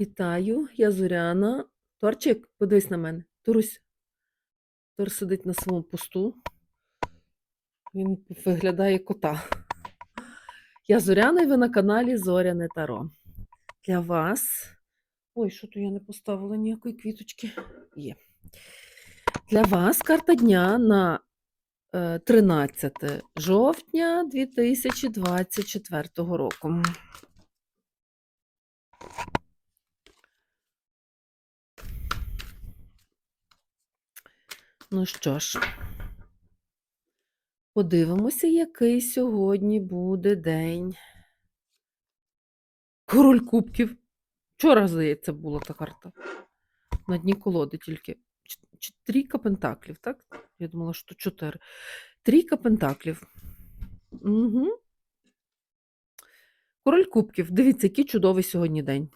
Вітаю, я Зоряна. Торчик, подивись на мене. Турусь. Тор сидить на своєму посту. Він виглядає кота. Я Зоряна, і ви на каналі Зоряне Таро. Для вас. Ой, що то я не поставила ніякої квіточки. Є. Для вас карта дня на е, 13 жовтня 2024 року. Ну що ж, подивимося, який сьогодні буде день. Король кубків. Вчора, здається, була та карта. На дні колоди тільки. Трійка пентаклів, так? Я думала, що чотири. Трійка пентаклів. Угу. Король кубків. Дивіться, який чудовий сьогодні день.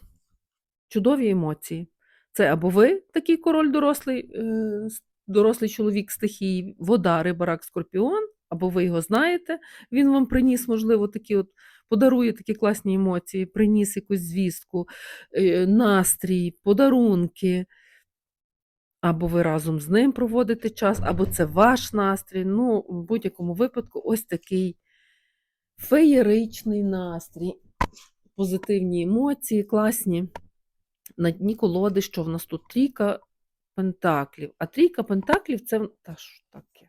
Чудові емоції. Це або ви такий король дорослий, е, дорослий чоловік стихії, вода, риба, рак, скорпіон, або ви його знаєте, він вам приніс, можливо, такі от подарує такі класні емоції, приніс якусь звістку, е, настрій, подарунки. Або ви разом з ним проводите час, або це ваш настрій. Ну, в будь-якому випадку, ось такий феєричний настрій, позитивні емоції, класні. На дні колоди, що в нас тут трійка пентаклів. А трійка пентаклів це. Та що таке?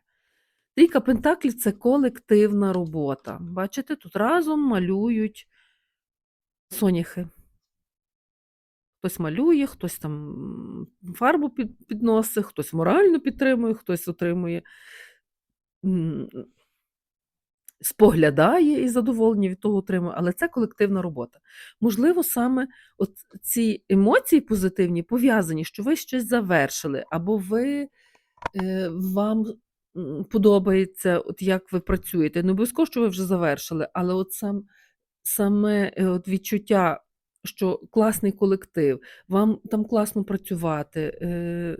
Трійка пентаклів це колективна робота. Бачите, тут разом малюють соняхи. Хтось малює, хтось там фарбу під, підносить, хтось морально підтримує, хтось отримує, споглядає і задоволення від того отримує, але це колективна робота. Можливо, саме от ці емоції позитивні пов'язані, що ви щось завершили, або ви е, вам подобається, от як ви працюєте. Не обов'язково, що ви вже завершили, але от сам, саме е, от відчуття, що класний колектив, вам там класно працювати, е,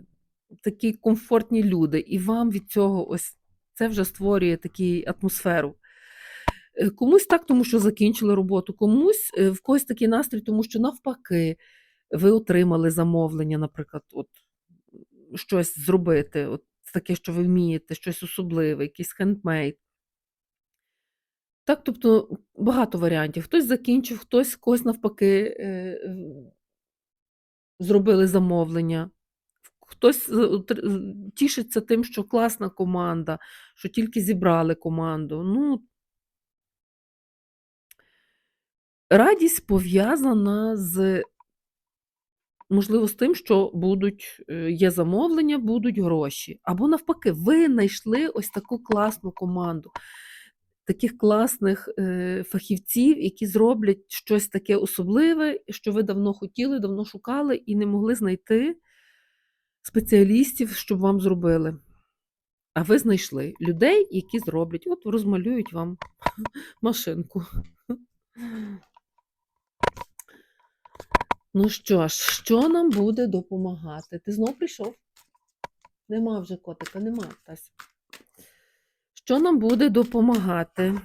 такі комфортні люди, і вам від цього ось це вже створює таку атмосферу. Е, Комусь так, тому що закінчили роботу, комусь е, в когось такий настрій, тому що навпаки, ви отримали замовлення, наприклад, от щось зробити, от таке, що ви вмієте, щось особливе, якийсь хендмейд. Так, тобто багато варіантів. Хтось закінчив, хтось когось навпаки е, зробили замовлення. Хтось тішиться тим, що класна команда, що тільки зібрали команду. Ну, радість пов'язана з, можливо, з тим, що будуть, е, є замовлення, будуть гроші. Або навпаки, ви знайшли ось таку класну команду, таких класних е, фахівців, які зроблять щось таке особливе, що ви давно хотіли, давно шукали і не могли знайти спеціалістів, щоб вам зробили. А ви знайшли людей, які зроблять, от розмалюють вам машинку. Ну що ж, що нам буде допомагати? Ти знов прийшов? Нема вже котика, нема, Тась. Що нам буде допомагати?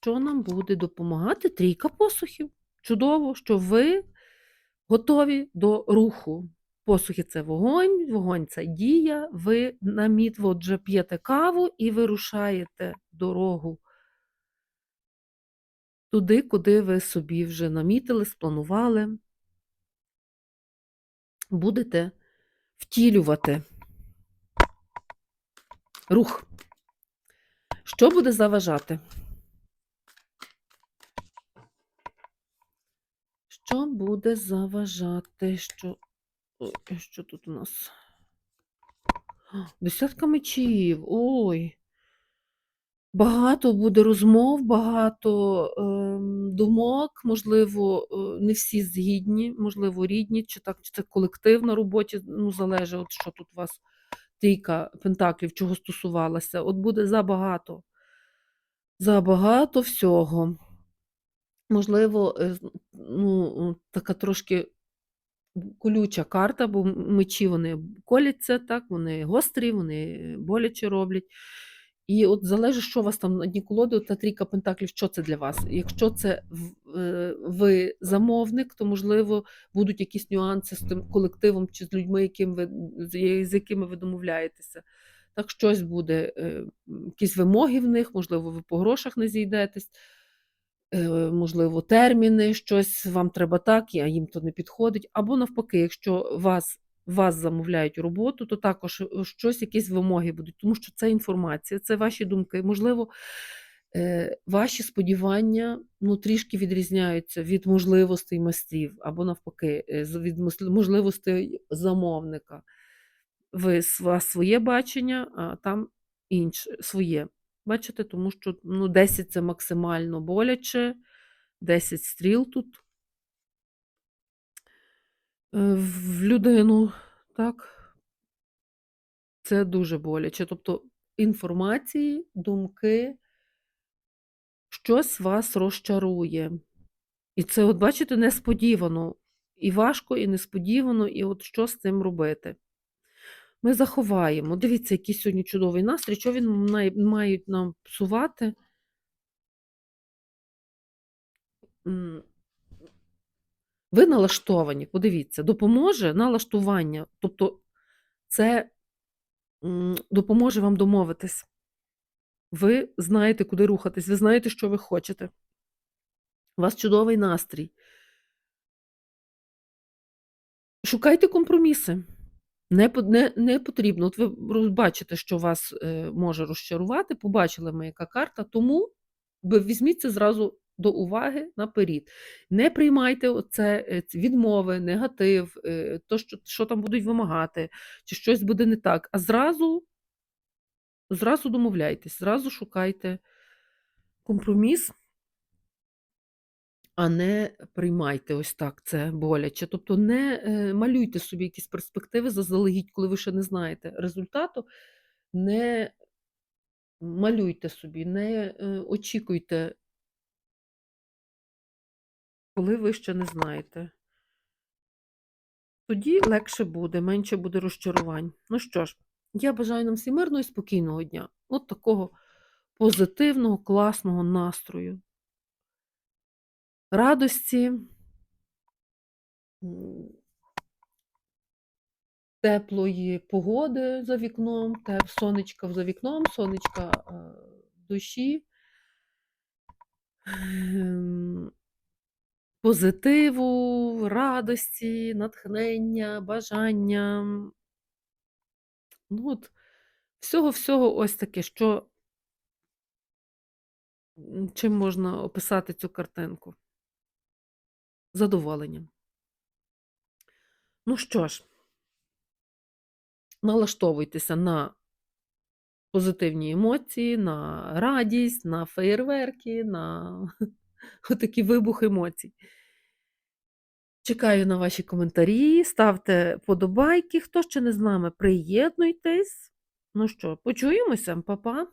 Що нам буде допомагати? Трійка посухів. Чудово, що ви готові до руху. Посухи це вогонь, вогонь це дія. Ви на мітво вже п'єте каву і вирушаєте дорогу туди, куди ви собі вже намітили, спланували. Будете втілювати рух. Що буде заважати? Що буде заважати? Що, Ой, що тут у нас? Десятка мечів. Ой. Багато буде розмов, багато ем, думок, можливо, е, не всі згідні, можливо, рідні, чи так, чи це колектив на роботі, ну, залежить, от що тут у вас трійка пентаклів, чого стосувалася. От буде забагато. Забагато всього. Можливо, е, ну, така трошки колюча карта, бо мечі вони коляться, так, вони гострі, вони боляче роблять. І от залежить, що у вас там на дні колоди, та трійка пентаклів, що це для вас. Якщо це е, ви замовник, то можливо будуть якісь нюанси з тим колективом чи з людьми, яким ви, з з якими ви домовляєтеся. Так щось буде, е, якісь вимоги в них, можливо, ви по грошах не зійдетесь, е, можливо, терміни, щось вам треба так, а їм то не підходить. Або навпаки, якщо вас, вас замовляють роботу, то також е, щось, якісь вимоги будуть, тому що це інформація, це ваші думки. Можливо, е, ваші сподівання ну, трішки відрізняються від можливостей майстрів, або навпаки, е, від можливостей замовника. Ви вас своє бачення, а там інше своє. Бачите, тому що ну, 10 це максимально боляче, 10 стріл тут в людину, так, це дуже боляче. Тобто інформації, думки, щось вас розчарує. І це, от бачите, несподівано. І важко, і несподівано, і от що з цим робити. Ми заховаємо. Дивіться, який сьогодні чудовий настрій, що він мають нам псувати. Ви налаштовані, подивіться, допоможе налаштування. Тобто це допоможе вам домовитись. Ви знаєте, куди рухатись, ви знаєте, що ви хочете. У вас чудовий настрій. Шукайте компроміси. Не, не, не потрібно. От ви бачите, що вас е, може розчарувати, побачили ми, яка карта, тому візьміть це зразу до уваги наперед. Не приймайте оце е, відмови, негатив, е, то, що, що там будуть вимагати, чи щось буде не так. А зразу, зразу домовляйтесь, зразу шукайте компроміс, а не приймайте ось так це боляче. Тобто не е, малюйте собі якісь перспективи заздалегідь, коли ви ще не знаєте результату. Не малюйте собі, не очікуйте, коли ви ще не знаєте. Тоді легше буде, менше буде розчарувань. Ну що ж, я бажаю нам всім мирного і спокійного дня. От такого позитивного, класного настрою, радості, теплої погоди за вікном, сонечка за вікном, сонечка е, душі, позитиву, радості, натхнення, бажання. Ну, от, всього-всього ось таке, що чим можна описати цю картинку? Задоволенням. Ну що ж, налаштовуйтеся на позитивні емоції, на радість, на феєрверки, на такі вибух емоцій. Чекаю на ваші коментарі, ставте подобайки. Хто ще не з нами, приєднуйтесь. Ну що, почуємося, Па-па.